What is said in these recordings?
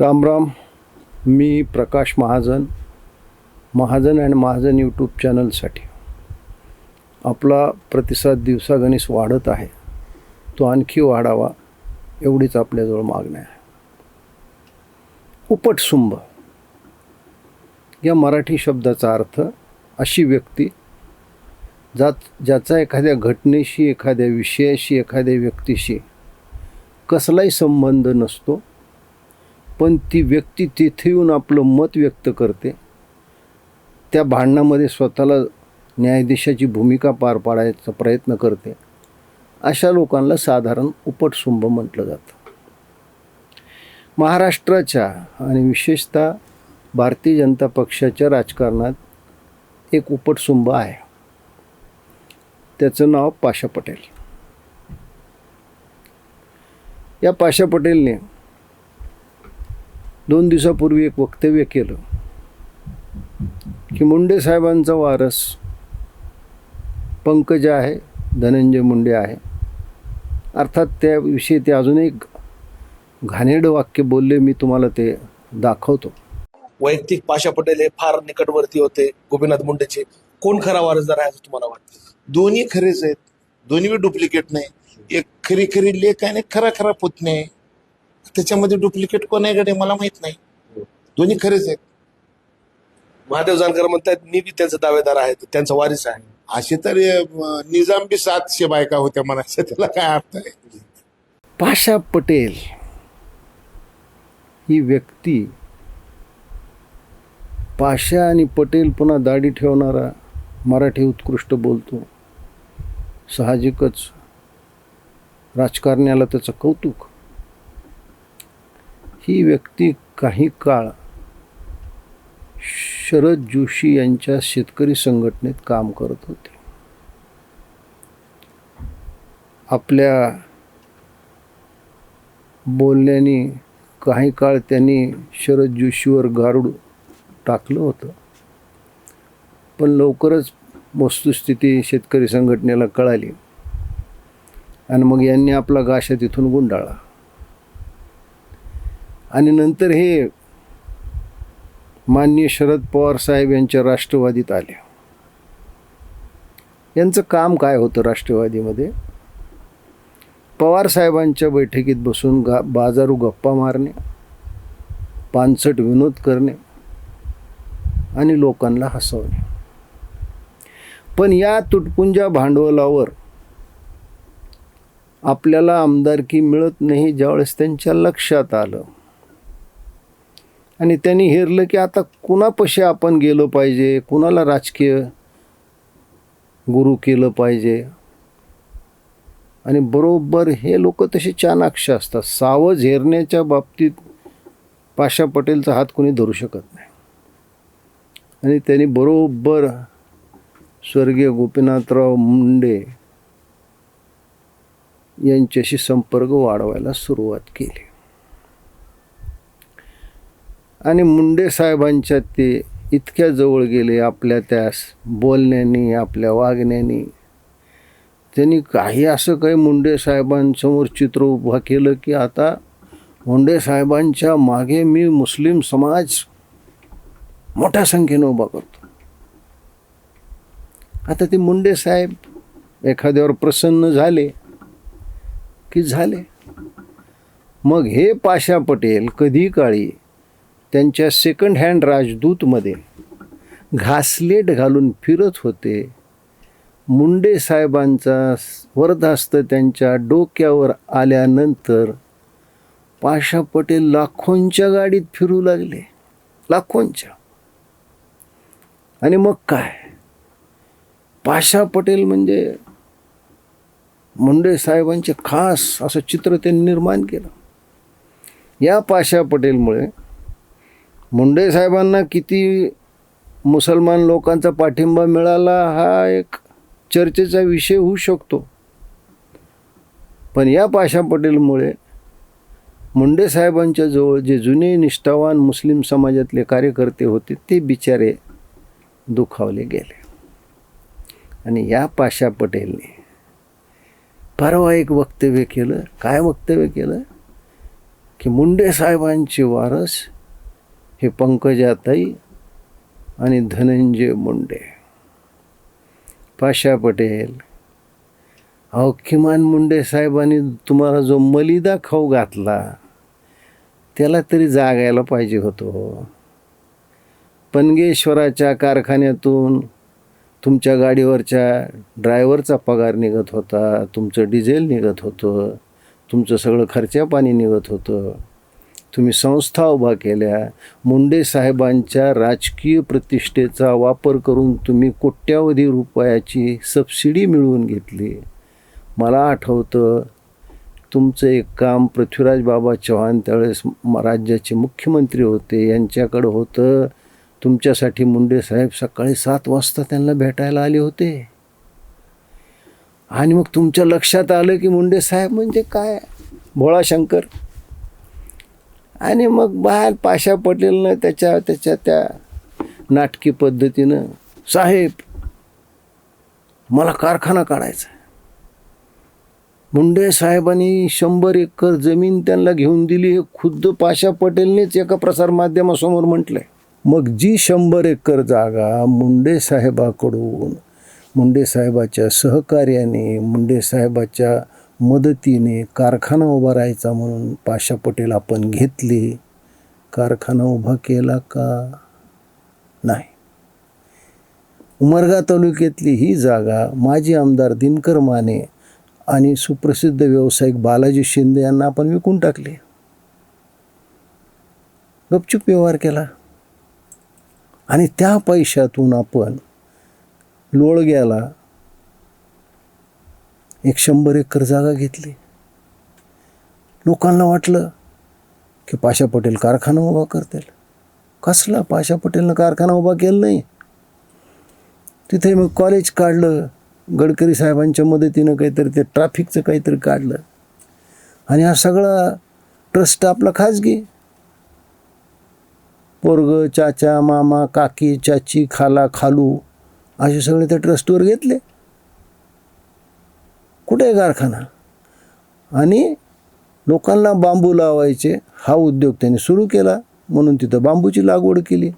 राम राम. मी Prakash Mahajan Mahajan and Mahajan YouTube चॅनलसाठी आपला प्रतिसाद दिवसागणिस वाढत आहे. तो आणखी वाढावा एवढीच आपल्याजवळ मागणी आहे. उपटसुंभ या मराठी शब्दाचा अर्थ अशी व्यक्ती जात ज्याचा एखाद्या घटनेशी एखाद्या विषयाशी एखाद्या व्यक्तीशी कसलाही संबंध नसतो पण ती व्यक्ती तिथे येऊन आपलं मत व्यक्त करते. त्या भांडणामध्ये स्वतःला न्यायाधीशाची भूमिका पार पाडायचा प्रयत्न करते. अशा लोकांना साधारण उपटसुंभ म्हटलं जातं. महाराष्ट्राच्या आणि विशेषतः भारतीय जनता पक्षाच्या राजकारणात एक उपटसुंभ आहे. त्याचं नाव पाशा पटेल. या पाशा पटेलने दोन दिवसापूर्वी एक वक्तव्य केलं की मुंडे साहेबांचा वारस पंकज आहे धनंजय मुंडे आहे. अर्थात त्याविषयी ते अजून एक घाणेरडं वाक्य बोलले मी तुम्हाला ते दाखवतो. वैयक्तिक पाशा पटेल हे फार निकटवर्ती होते गोपीनाथ मुंडेचे. कोण खरा वारसदार आहे असं तुम्हाला वाटतं? दोन्ही खरेच आहेत. दोन्ही डुप्लिकेट नाही. एक खरी खरी लेख आहे आणि खरा खरा पुतणे. आहे त्याच्यामध्ये डुप्लिकेट कोण आहे गडे मला माहीत नाही. दोन्ही खरेच आहेत. महादेव जानकर म्हणतात मी बी त्यांचा दावेदार आहे त्यांचा वारीस आहे. असे तर अं, निजाम बी सातशे बायका होत्या म्हणायचं त्याला काय अर्थ आहे? पाशा पटेल ही व्यक्ती पाशा आणि पटेल पुन्हा दाढी ठेवणारा मराठी उत्कृष्ट बोलतो. साहजिकच राजकारण्याला त्याचं कौतुक. ही व्यक्ती काही काळ शरद जोशी यांच्या शेतकरी संघटनेत काम करत होते. आपल्या बोलण्याने काही काळ त्यांनी शरद जोशीवर गारुड टाकलं होतं. पण लवकरच वस्तुस्थिती शेतकरी संघटनेला कळाली. आणि मग यांनी आपला गाशा तिथून गुंडाळला. आणि नंतर हे माननीय शरद पवार साहेब यांच्या राष्ट्रवादीत आले. यांचं काम काय होतं राष्ट्रवादीमध्ये? पवार साहेबांच्या बैठकीत बसून गा बाजारू गप्पा मारणे पानसट विनोद करणे आणि लोकांना हसवणे. पण या तुटपुंजा भांडवलावर आपल्याला आमदारकी मिळत नाही ज्यावेळेस त्यांच्या लक्षात आलं. आणि त्यांनी हेरलं की आता कुणापाशी आपण गेलो पाहिजे? कुणाला राजकीय गुरु केलं पाहिजे? आणि बरोबर हे लोक तसे चाणाक्ष असतात. सावज हेरण्याच्या बाबतीत पाशा पटेलचा हात कोणी धरू शकत नाही. आणि त्यांनी बरोबर स्वर्गीय गोपीनाथराव मुंडे यांच्याशी संपर्क वाढवायला सुरुवात केली. आणि मुंडे साहेबांच्या ते इतक्या जवळ गेले आपल्या त्यास बोलण्यानी आपल्या वागण्यानी. त्यांनी काही असं काही मुंडे साहेबांसमोर चित्र उभा केलं की आता मुंडे साहेबांच्या मागे मी मुस्लिम समाज मोठ्या संख्येनं उभा करतो. आता ते मुंडे साहेब एखाद्यावर प्रसन्न झाले की झाले. मग हे पाशा पटेल कधी काळी त्यांच्या सेकंड हँड राजदूतमध्ये घासलेट घालून फिरत होते. मुंडे साहेबांचा वरदास्त त्यांच्या डोक्यावर आल्यानंतर पाशा पटेल लाखोंच्या गाडीत फिरू लागले. लाखोंच्या. आणि मग काय? पाशा पटेल म्हणजे मुंडे साहेबांचे खास असं चित्र त्यांनी निर्माण केलं. या पाशा पटेलमुळे मुंडे साहेबांना किती मुसलमान लोकांचा पाठिंबा मिळाला हा एक चर्चेचा विषय होऊ शकतो. पण या पाशा पटेलमुळे मुंडे साहेबांच्या जवळ जे जुने निष्ठावान मुस्लिम समाजातले कार्यकर्ते होते ते बिचारे दुखावले गेले. आणि या पाशा पटेलने परवा एक वक्तव्य केलं. काय वक्तव्य केलं? की मुंडे साहेबांचे वारस हे पंकजाताई आणि धनंजय मुंडे. पाशा पटेल. अहो किमान मुंडे साहेबांनी तुम्हाला जो मलिदा खाऊ घातला त्याला तरी जागायला पाहिजे होतो हो. पनगेश्वराच्या कारखान्यातून तुमच्या गाडीवरच्या ड्रायव्हरचा पगार निघत होता तुमचं डिझेल निघत होतं तुमचं सगळं खर्चा पाणी निघत होतं. तुम्ही संस्था उभा केल्या. मुंडे साहेबांच्या राजकीय प्रतिष्ठेचा वापर करून तुम्ही कोट्यावधी रुपयाची सबसिडी मिळवून घेतली. मला आठवतं तुमचं एक काम पृथ्वीराज बाबा चव्हाण त्यावेळेस म- राज्याचे मुख्यमंत्री होते. यांच्याकडं होतं तुमच्यासाठी मुंडे साहेब सकाळी सात वाजता त्यांना भेटायला आले होते. आणि मग तुमच्या लक्षात आलं की मुंडे साहेब म्हणजे काय? भोळा शंकर आणि मग बाहेर पाशा पटेलनं त्याच्या त्याच्या त्या नाटकी पद्धतीनं साहेब मला कारखाना काढायचा आहे." मुंडे साहेबांनी शंभर एकर जमीन त्यांना घेऊन दिली हे खुद्द पाशा पटेलनेच एका प्रसारमाध्यमासमोर म्हटलंय मग जी शंभर एकर जागा मुंडे साहेबाकडून मुंडे साहेबाच्या सहकार्याने मुंडे साहेबाच्या मदतीने कारखाना उभा राहायचा म्हणून पाशा पटेल आपण घेतले. कारखाना उभा केला का? नाही. उमरगा तालुक्यातली ही जागा माजी आमदार दिनकर माने आणि सुप्रसिद्ध व्यावसायिक बालाजी शिंदे यांना आपण विकून टाकले. गपचूप व्यवहार केला. आणि त्या पैशातून आपण लोळग्याला एक शंभर एकर जागा घेतली. लोकांना वाटलं की पाशा पटेल कारखाना उभा करतील. कसला पाशा पटेलनं कारखाना उभा केला नाही? तिथे मग कॉलेज काढलं गडकरी साहेबांच्या मदतीनं काहीतरी ते ट्रॅफिकचं काहीतरी काढलं. आणि हा सगळा ट्रस्ट आपला खाजगी. पोरग चाचा मामा काकी चाची खाला खालू असे सगळे त्या ट्रस्टवर घेतले. कुठे आहे कारखाना? आणि लोकांना बांबू लावायचे हा उद्योग त्यांनी सुरू केला म्हणून तिथं बांबूची लागवड केली.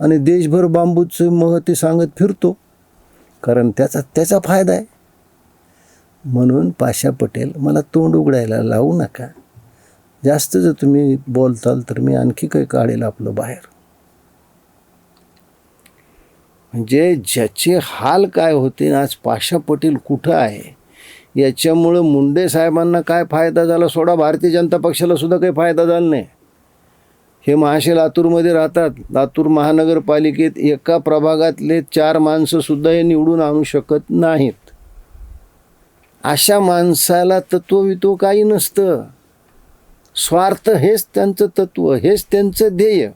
आणि देशभर बांबूचं महत्त्व सांगत फिरतो कारण त्याचा त्याचा फायदा आहे. म्हणून पाशा पटेल मला तोंड उघडायला लावू नका. जास्त जर तुम्ही बोलताल तर मी आणखी काही काढेल आपलं बाहेर. म्हणजे ज्याचे हाल काय होते आज पाशा पटेल कुठं आहे? याच्यामुळं मुंडे साहेबांना काय फायदा झाला? सोडा भारतीय जनता पक्षाला सुद्धा काही फायदा झाला नाही. हे महाशे लातूरमध्ये राहतात. लातूर महानगरपालिकेत एका प्रभागातले चार माणसंसुद्धा हे निवडून आणू शकत नाहीत. अशा माणसाला तत्व काही नसतं. स्वार्थ हेच त्यांचं तत्व हेच त्यांचं ध्येय.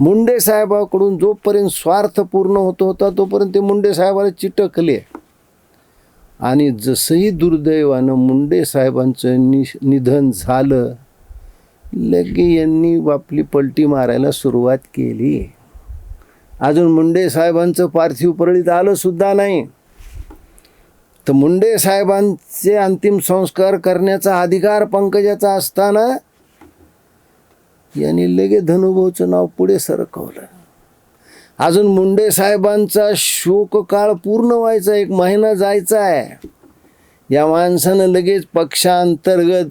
मुंडे साहेबाकडून जोपर्यंत स्वार्थ पूर्ण होत होता तोपर्यंत ते मुंडे साहेबाला चिटकले. आणि जसंही दुर्दैवानं मुंडे साहेबांचं नि निधन झालं लगे यांनी आपली पलटी मारायला सुरुवात केली. अजून मुंडे साहेबांचं पार्थिव परळीत आलंसुद्धा नाही. तर मुंडे साहेबांचे अंतिम संस्कार करण्याचा अधिकार पंकजाचा असताना यांनी लगे धनुभाऊचं नाव पुढे सरकवलं. अजून मुंडे साहेबांचा शोककाळ पूर्ण व्हायचा एक महिना जायचा आहे या माणसानं लगेच पक्षांतर्गत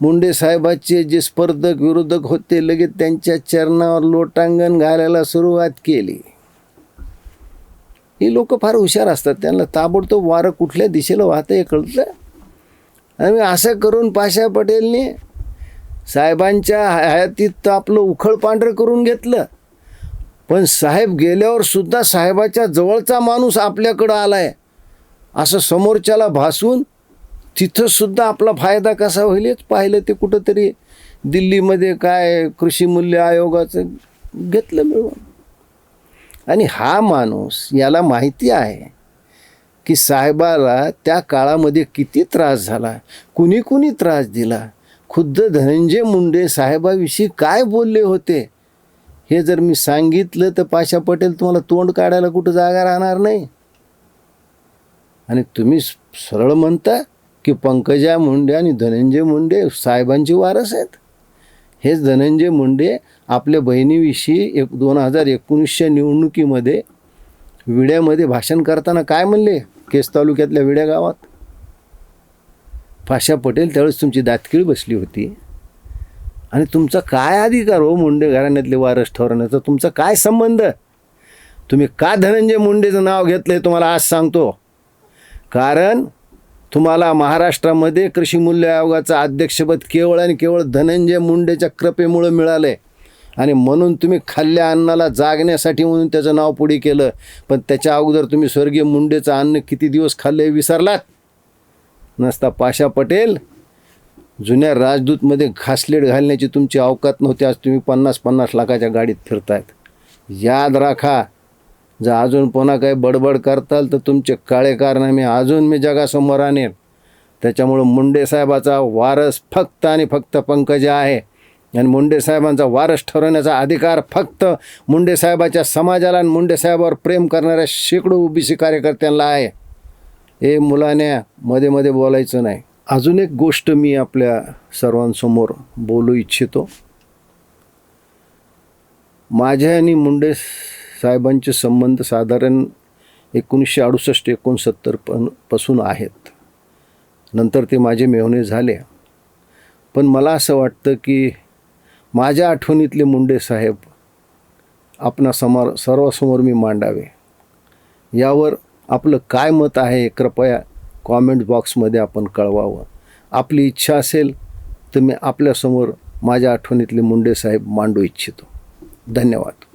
मुंडे साहेबाचे जे स्पर्धक विरोधक होते लगेच त्यांच्या चरणावर लोटांगण घालायला सुरुवात केली. ही लोक फार हुशार असतात. त्यांना ताबडतोब वारं कुठल्या दिशेला वाहतं हे कळतं? आणि असं करून पाशा पटेलने साहेबांच्या हयातीत तर आपलं उखळ पांढरं करून घेतलं. पण साहेब गेल्यावर सुद्धा साहेबाच्या जवळचा माणूस आपल्याकडं आलाय. असं समोरच्याला भासून तिथंसुद्धा आपला फायदा कसा होईल पाहिलं ते कुठंतरी दिल्लीमध्ये काय कृषी मूल्य आयोगाचं घेतलं मिळून. आणि हा माणूस याला माहिती आहे की साहेबाला त्या काळामध्ये किती त्रास झाला कुणी कुणी त्रास दिला खुद्द धनंजय मुंडे साहेबाविषयी काय बोलले होते? हे जर मी सांगितलं तर पाशा पटेल तुम्हाला तोंड काढायला कुठं जागा राहणार नाही. आणि तुम्ही सरळ म्हणता की पंकजा मुंडे आणि धनंजय मुंडे साहेबांची वारस आहेत. हेच धनंजय मुंडे आपल्या बहिणीविषयी एक दोन हजार एकोणीसच्या निवडणुकीमध्ये विड्यामध्ये भाषण करताना काय म्हणले? केस तालुक्यातल्या विड्या गावात? पाशा पटेल त्यावेळेस तुमची दातकीळ बसली होती. आणि तुमचा काय अधिकार हो मुंडे घराण्यातले वारस ठरवण्याचा तुमचा काय संबंध? तुम्ही का धनंजय मुंडेचं नाव घेतलं आहे तुम्हाला आज सांगतो. कारण तुम्हाला महाराष्ट्रामध्ये कृषी मूल्य आयोगाचं अध्यक्षपद केवळ आणि केवळ धनंजय मुंडेच्या कृपेमुळं मिळालं आहे आणि म्हणून तुम्ही खाल्ल्या अन्नाला जागण्यासाठी म्हणून त्याचं नाव पुढे केलं. पण त्याच्या अगोदर तुम्ही स्वर्गीय मुंडेचं अन्न किती दिवस खाल्लं विसरलात? नसता पाशा पटेल. जुन्या राजदूतमध्ये घासलेट घालण्याची तुमची अवकात नव्हती. आज तुम्ही पन्नास पन्नास लाखाच्या गाडीत फिरतायत. याद राखा जर अजून पुन्हा काही बडबड करताल तर तुमचे काळे कारनामे अजून मी जगासमोर आणेन. त्याच्यामुळं मुंडे साहेबाचा वारस फक्त आणि फक्त पंकजा आहे. आणि मुंडे साहेबांचा वारस ठरवण्याचा अधिकार फक्त मुंडे साहेबाच्या समाजाला आणि मुंडे साहेबावर प्रेम करणाऱ्या शेकडो ओबीसी कार्यकर्त्यांना आहे. हे मुलाने मध्ये मध्ये बोलायचं नाही. अजून एक गोष्ट मी आपल्या सर्वांसमोर बोलू इच्छितो. माझ्या आणि मुंडे साहेबांचे संबंध साधारण एकोणीसशे अडुसष्ट एकोणसत्तर पण पासून आहेत. नंतर ते माझे मेहणे झाले. पण मला असं वाटतं की माझ्या आठवणीतले मुंडे साहेब आपणा समार सर्वासमोर मी मांडावे. यावर आपलं काय मत आहे कृपया कॉमेंट बॉक्समध्ये आपण कळवावं. आपली इच्छा असेल तर मी आपल्यासमोर माझ्या आठवणीतले मुंडे साहेब मांडू इच्छितो. धन्यवाद.